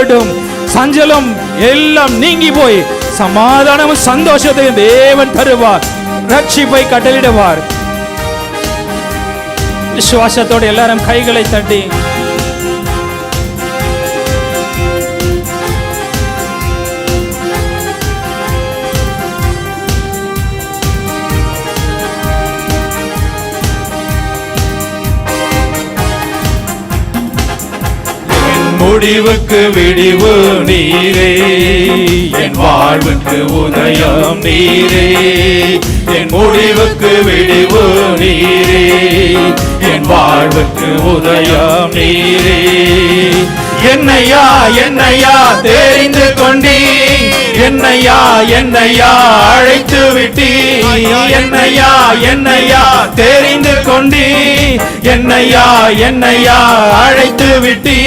விடும் சஞ்சலம் எல்லாம் நீங்கி போய் சமாதானமும் சந்தோஷத்தையும் தேவன் தருவார். ரட்சிப்பை கட்டளிடுவார் விசுவாசத்தோடு எல்லாரும் கைகளை தட்டி முடிவுக்கு விடிவு நீரே. என் வாழ்வுக்கு உதயம் நீரே. என் முடிவுக்கு விடிவு நீரே. என் வாழ்வுக்கு உதயம் நீரே. என்னையா என்னையா தெரிந்து கொண்டீ என்னையா என்னையா அழைத்து விட்டீ என்னையா என்னையா தெரிந்து கொண்டி. என்னையா என்னையா அழைத்து விட்டீ.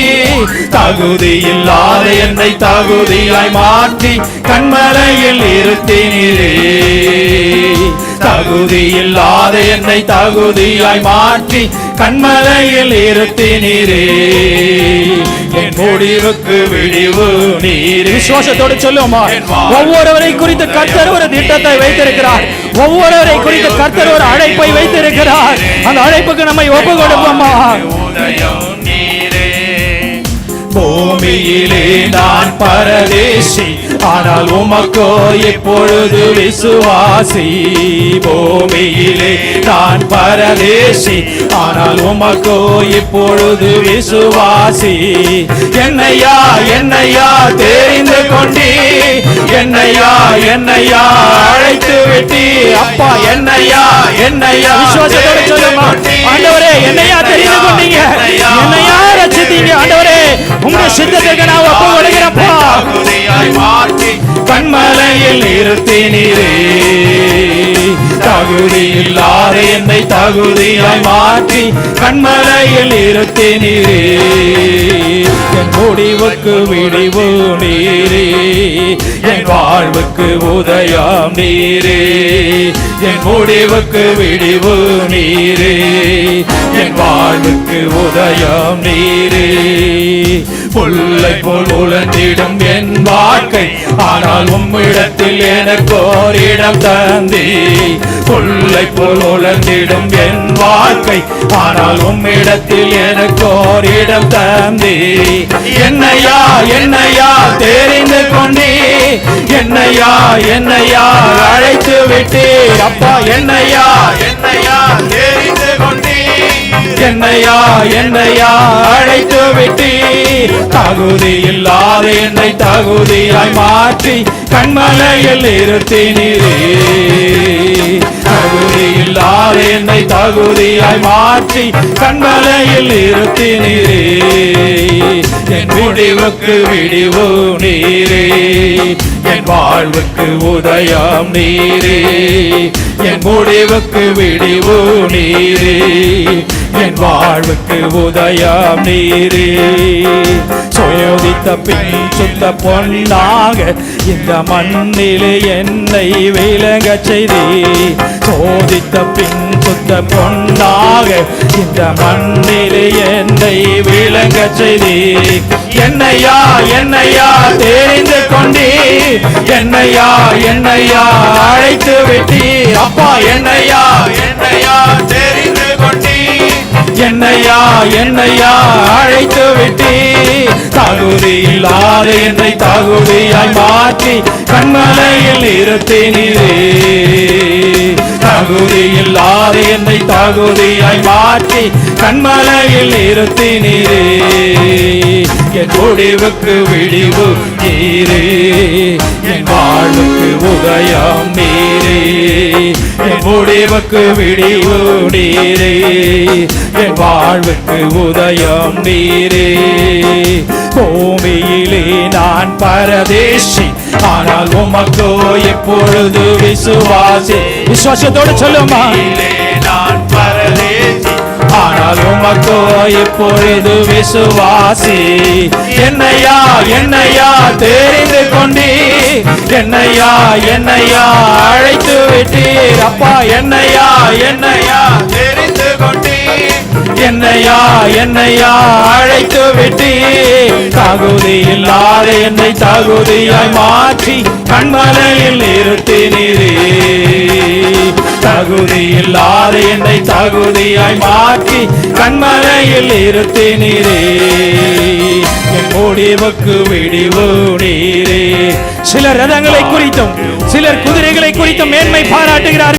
தகுதி இல்லாத என்னை தகுதியாய் மாற்றி கண்மலையில் இருத்தீரே. தகுதி இல்லாத என்னை தகுதியாய் மாற்றி கண்மலையில் இருத்தீரே என் முடிவுக்கு விடிவு நீர். விசுவாசத்தோடு சொல்லுவோமா? ஒவ்வொருவரை குறித்து கர்த்தர் ஒரு திட்டத்தை வைத்திருக்கிறார். ஒவ்வொருவரை குறித்து கர்த்தர் ஒரு அழைப்பை வைத்திருக்கிறார். அந்த அழைப்புக்கு நம்மை ஒப்பு கொடுப்போமா? பூமியிலே நான் பரதேசி. ஆனால் உமக்கோ எப்பொழுது விசுவாசி. பூமியிலே நான் பரதேசி. ஆனால் உமக்கோ இப்பொழுது விசுவாசி. என்னையா என்னையா தெரிந்து கொண்டீ? என்னையா என்னையா அழைத்து விட்டீ? அப்பா என்னையா என்னையா விசுவாசத்தோடு சொல்லுமா? ஆண்டவரே என்னையா தெரிந்து கொண்டீங்க? என்னையா ரட்சித்தீங்க ஆண்டவரே உங்க சித்தத்துக்கு நான் ஒப்பு கொடுக்கிறப்பா. தகுதியாய் மாற்றி கண்மலையில் இருத்தினீரே தகுதி இல்லாத என்னை தகுதியாய் மாற்றி கண்மலையில் இருத்தினீரே என் முடிவுக்கு விடிவு நீரே. என் வாழ்வுக்கு உதயம் நீரே. என் முடிவுக்கு விடிவு நீரே. வாழ்வுக்கு உதயம் நீரே. புல்லை போல் உழந்திடும் என் வாழ்க்கை ஆனால் உம்மிடத்தில் எனக்கு ஓர் தந்தி. புல்லை போல் உழந்திடும் என் வாழ்க்கை ஆனால் உம்மிடத்தில் எனக்கு ஓர் தந்தி. என்னையா என்னையா தெரிந்து கொண்டே. என்னையா என்னையா அழைத்து விட்டே. அப்பா என்னையா என்னையா தெரிந்து என்னையா என்னையா? அழைத்து விட்டி. தகுதி இல்லாத என்னை தகுதியாய் மாற்றி கண்மலையில் இருத்தினீரே தகுதி இல்லாத என்னை தகுதியாய் மாற்றி கண்மலையில் இருத்தினீரே என் முடிவுக்கு விடிவு நீரே. என் வாழ்வுக்கு உதயம் நீரே. என் முடிவுக்கு விடிவு நீரே. என் வாழ்வுக்கு உதயம் நீரே. சுயோதித்த பின் சுத்த பொன்னாக இந்த மண்ணிலே என்னை விளங்க செய்தே சோதித்த பின் சுத்த பொன்னாக இந்த மண்ணிலே என்னை விளங்க செய்தே என்னையா என்னையா தெரிந்து கொண்டே என்னையா என்னையா அழைத்து விட்டீ அப்பா என்னையா என்னையா என்னையா அழைத்து விட்டீ தகுதி இல்லாத என்னை தகுதியாய் மாற்றி கண்மலையில் இருத்தினீரே. தகுதி இல்லாத என்னை தகுதியாய் மாற்றி கண்மலையில் இருத்தினீரே. என் முடிவுக்கு விழிவு நீரே. என் வாழ்வுக்கு உதயம் நீரே. என் முடிவுக்கு விழிவு நீரே. என் வாழ்வுக்கு உதயம் நீரே. பூமியிலே நான் பரதேசி ஆனால் உமக்கோ எப்பொழுது விசுவாசி. விசுவாசத்தோடு சொல்லுமா நான் பரதேசி ஆனால் உமக்கோ எப்பொழுது விசுவாசி. என்னையா என்னையா தெரிந்து கொண்டீ என்னையா என்னையா அழைத்து விட்டீர்? அப்பா என்னையா என்னையா தெரிந்து கொண்டீர்? என்னையா என்னையா அழைத்து விட்டி தகுதி இல்லாத என்னை தகுதியாய் மாற்றி கண்மலையில் நிறுத்தினீரே தகுதி இல்லாத என்னை தகுதியாய் மாற்றி கண்மலையில் நிறுத்தினீரே என் முடிவுக்கு விடிவு நீரே சிலர் ரதங்களை குறித்தும் சிலர் குதிரைகளை குறித்தும் மேன்மை பாராட்டுகிறார்.